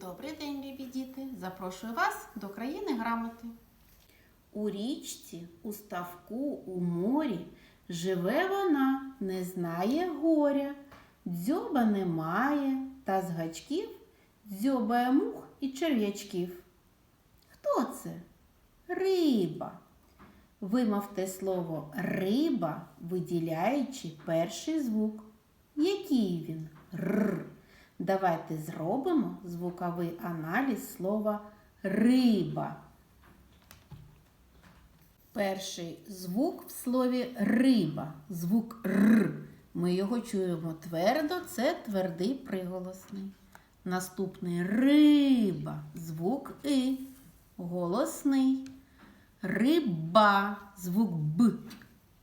Добрий день, любі діти! Запрошую вас до країни грамоти. У річці, у ставку, у морі живе вона, не знає горя, дзьоба немає, та з гачків дзьобає мух і черв'ячків. Хто це? Риба. Вимовте слово риба, виділяючи перший звук. Який він? Р. Давайте зробимо звуковий аналіз слова риба. Перший звук в слові риба. Звук р. Ми його чуємо твердо, це твердий приголосний. Наступний риба. Звук и. Голосний. Риба. Звук б.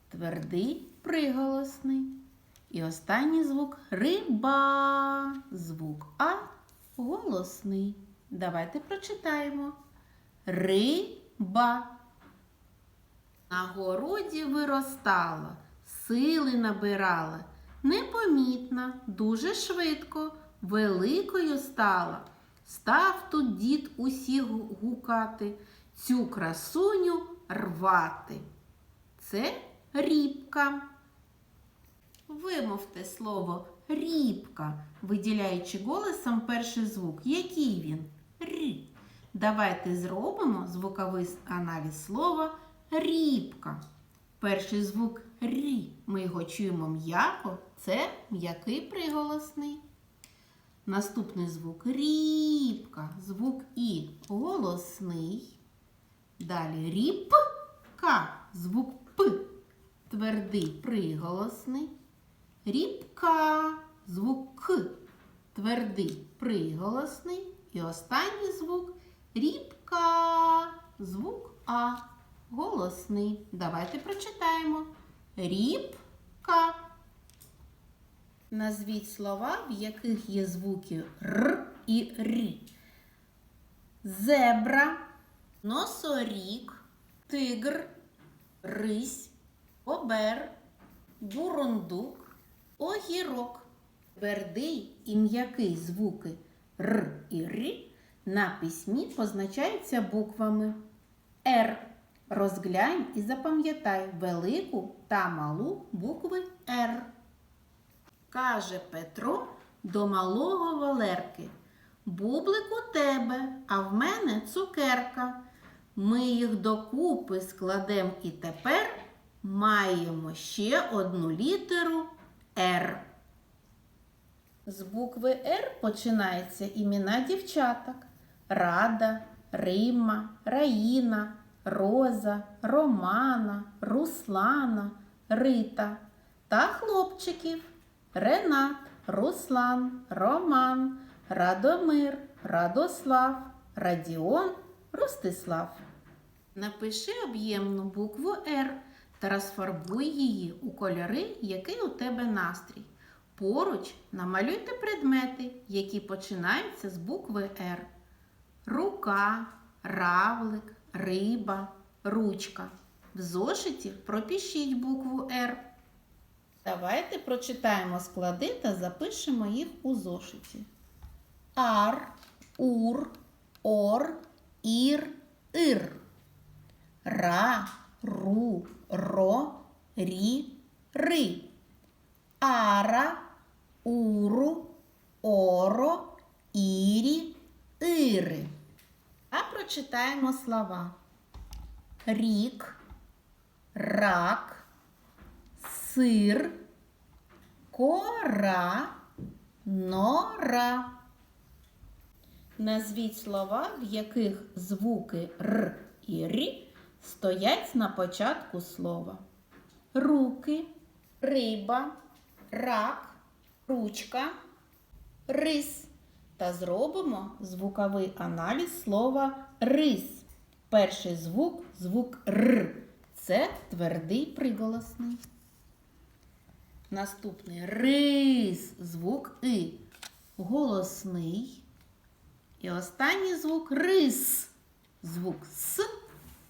Твердий приголосний. І останній звук риба. Звук А голосний. Давайте прочитаємо. Риба. На городі виростала, сили набирала, непомітна, дуже швидко, великою стала. Став тут дід усіх гукати, цю красуню рвати. Це рібка. Вимовте слово рібка, виділяючи голосом перший звук. Який він? Рі. Давайте зробимо звуковий аналіз слова рібка. Перший звук рі. Ми його чуємо м'яко. Це м'який приголосний. Наступний звук рібка. Звук І голосний. Далі рібка. Звук П. Твердий приголосний. Рібка. Звук К. Твердий приголосний. І останній звук рібка. Звук А. Голосний. Давайте прочитаємо. Рібка. Назвіть слова, в яких є звуки Р і Рі. Зебра, носорік, тигр, рись, обер, бурундук, огірок. Твердий і м'який звуки Р і Рі на письмі позначаються буквами Р. Розглянь і запам'ятай велику та малу букви Р. Каже Петро до малого Валерки. Бублик у тебе, а в мене цукерка. Ми їх докупи складем і тепер маємо ще одну літеру Р. З букви Р починаються імена дівчаток. Рада, Римма, Раїна, Роза, Романа, Руслана, Рита та хлопчиків Ренат, Руслан, Роман, Радомир, Радослав, Радіон, Ростислав. Напиши об'ємну букву Р та розфарбуй її у кольори, який у тебе настрій. Поруч намалюйте предмети, які починаються з букви Р. Рука, равлик, риба, ручка. В зошиті пропишіть букву Р. Давайте прочитаємо склади та запишемо їх у зошиті. Ар, ур, ор, ір, ир. Ра, ру, ро, рі, ри. Ара, уру, оро, ірі, ири. А прочитаємо слова. Рік, рак, сир, кора, нора. Назвіть слова, в яких звуки Р і Р стоять на початку слова. Руки, риба, рак, ручка, рис. Та зробимо звуковий аналіз слова рис. Перший звук звук Р. Це твердий приголосний. Наступний рис, звук И. Голосний. І останній звук рис. Звук С.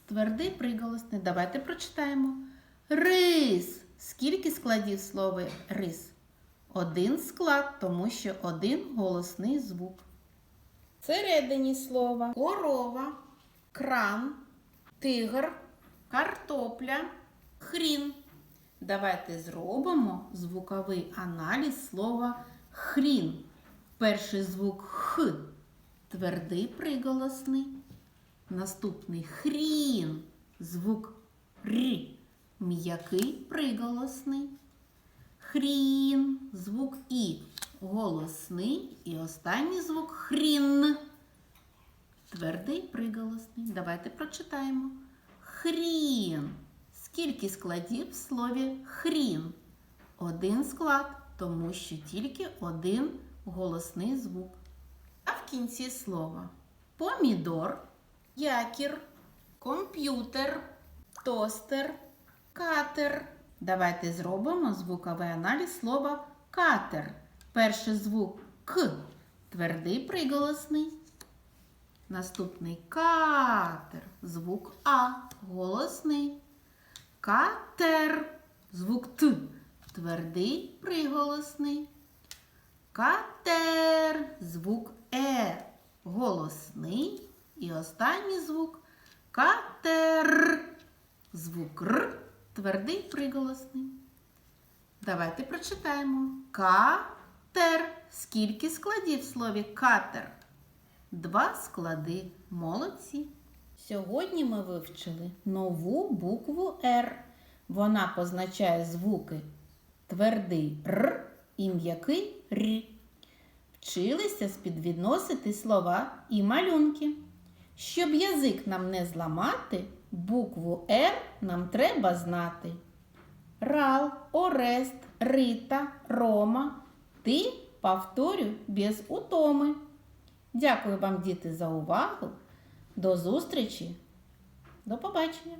Твердий приголосний. Давайте прочитаємо. Рис. Скільки складів слова рис? Один склад, тому що один голосний звук. Всередині слова корова, кран, тигр, картопля, хрін. Давайте зробимо звуковий аналіз слова хрін. Перший звук х твердий приголосний. Наступний хрін, звук р, м'який приголосний. Хрін, звук і голосний. І останній звук хрін. Твердий приголосний. Давайте прочитаємо. Хрін. Скільки складів в слові хрін? Один склад, тому що тільки один голосний звук. А в кінці слова помідор, якір, комп'ютер, тостер, катер. Давайте зробимо звуковий аналіз слова катер. Перший звук К. Твердий приголосний. Наступний катер. Звук А. Голосний. Катер. Звук Т. Твердий приголосний. Катер. Звук Е. Голосний. І останній звук катер. Звук Р. Твердий приголосний. Давайте прочитаємо. Катер. Скільки складів в слові катер? Два склади. Молодці. Сьогодні ми вивчили нову букву Р. Вона позначає звуки твердий Р і м'який Р. Вчилися спідвідносити слова і малюнки. Щоб язик нам не зламати, букву Р нам треба знати. Рал, Орест, Рита, Рома. Ти повторю без утоми. Дякую вам, діти, за увагу. До зустрічі. До побачення!